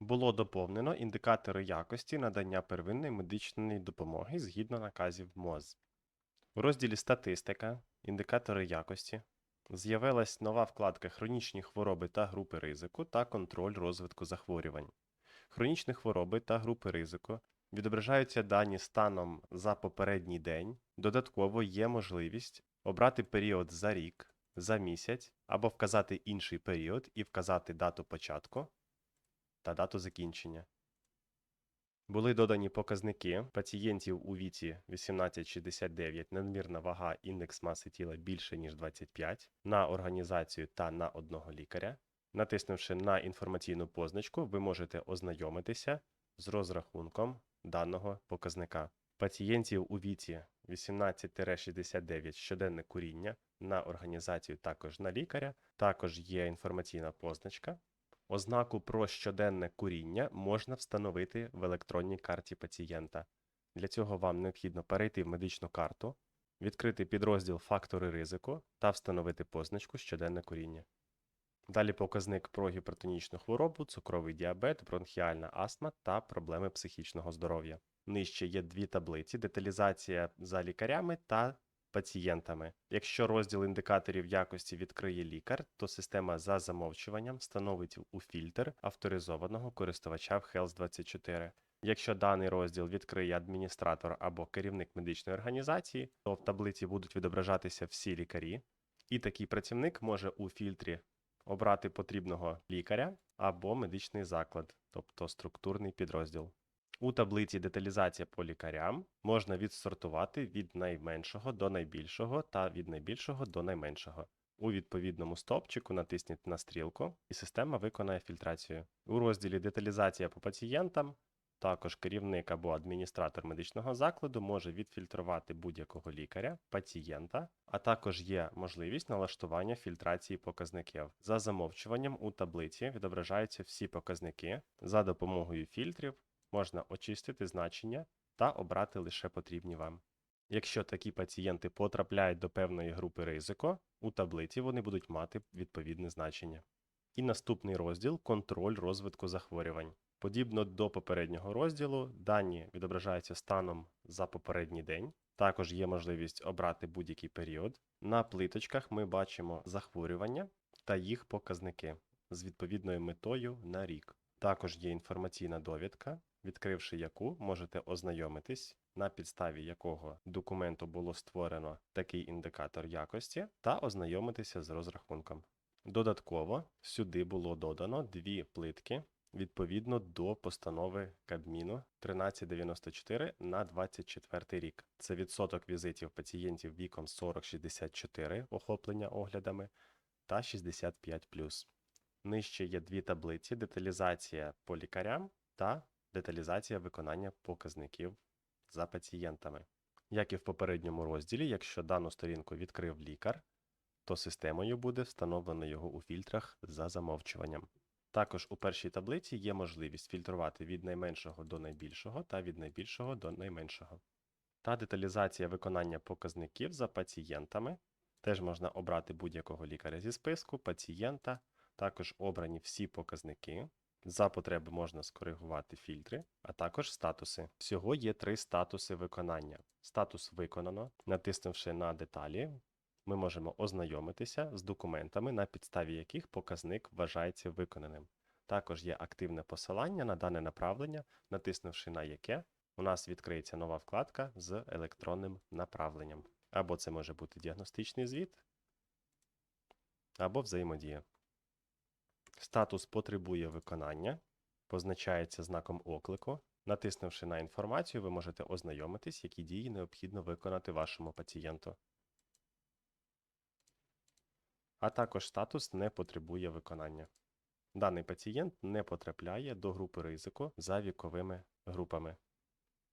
Було доповнено індикатори якості надання первинної медичної допомоги згідно наказів МОЗ. У розділі Статистика, індикатори якості з'явилась нова вкладка Хронічні хвороби та групи ризику та контроль розвитку захворювань. Хронічні хвороби та групи ризику відображаються дані станом за попередній день. Додатково є можливість обрати період за рік, за місяць або вказати інший період і вказати дату початку та дату закінчення. Були додані показники пацієнтів у віці 18-69, надмірна вага, індекс маси тіла більше, ніж 25, на організацію та на одного лікаря. Натиснувши на інформаційну позначку, ви можете ознайомитися з розрахунком даного показника. Пацієнтів у віці 18-69 щоденне куріння на організацію також на лікаря. Також є інформаційна позначка. Ознаку про щоденне куріння можна встановити в електронній карті пацієнта. Для цього вам необхідно перейти в медичну карту, відкрити підрозділ Фактори ризику та встановити позначку щоденне куріння. Далі показник про гіпертонічну хворобу, цукровий діабет, бронхіальна астма та проблеми психічного здоров'я. Нижче є дві таблиці: деталізація за лікарями та пацієнтами. Якщо розділ індикаторів якості відкриє лікар, то система за замовчуванням встановить у фільтр авторизованого користувача в Health24. Якщо даний розділ відкриє адміністратор або керівник медичної організації, то в таблиці будуть відображатися всі лікарі, і такий працівник може у фільтрі обрати потрібного лікаря або медичний заклад, тобто структурний підрозділ. У таблиці деталізація по лікарям можна відсортувати від найменшого до найбільшого та від найбільшого до найменшого. У відповідному стовпчику натисніть на стрілку, і система виконає фільтрацію. У розділі Деталізація по пацієнтам також керівник або адміністратор медичного закладу може відфільтрувати будь-якого лікаря, пацієнта, а також є можливість налаштування фільтрації показників. За замовчуванням у таблиці відображаються всі показники. За допомогою фільтрів можна очистити значення та обрати лише потрібні вам. Якщо такі пацієнти потрапляють до певної групи ризику, у таблиці вони будуть мати відповідне значення. І наступний розділ контроль розвитку захворювань. Подібно до попереднього розділу, дані відображаються станом за попередній день. Також є можливість обрати будь-який період. На плиточках ми бачимо захворювання та їх показники з відповідною метою на рік. Також є інформаційна довідка, відкривши яку можете ознайомитись, на підставі якого документу було створено такий індикатор якості, та ознайомитися з розрахунком. Додатково сюди було додано дві плитки відповідно до постанови Кабміну 1394 на 24 рік. Це відсоток візитів пацієнтів віком 40-64 охоплення оглядами та 65+. Нижче є дві таблиці: деталізація по лікарям та деталізація виконання показників за пацієнтами. Як і в попередньому розділі, якщо дану сторінку відкрив лікар, то системою буде встановлено його у фільтрах за замовчуванням. Також у першій таблиці є можливість фільтрувати від найменшого до найбільшого та від найбільшого до найменшого. Та деталізація виконання показників за пацієнтами. Теж можна обрати будь-якого лікаря зі списку, пацієнта, також обрані всі показники. За потреби можна скоригувати фільтри, а також статуси. Всього є три статуси виконання. Статус виконано, натиснувши на деталі, ми можемо ознайомитися з документами, на підставі яких показник вважається виконаним. Також є активне посилання на дане направлення, натиснувши на яке у нас відкриється нова вкладка з електронним направленням. Або це може бути діагностичний звіт, або взаємодія. Статус потребує виконання, позначається знаком оклику. Натиснувши на інформацію, ви можете ознайомитись, які дії необхідно виконати вашому пацієнту. А також статус не потребує виконання. Даний пацієнт не потрапляє до групи ризику за віковими групами.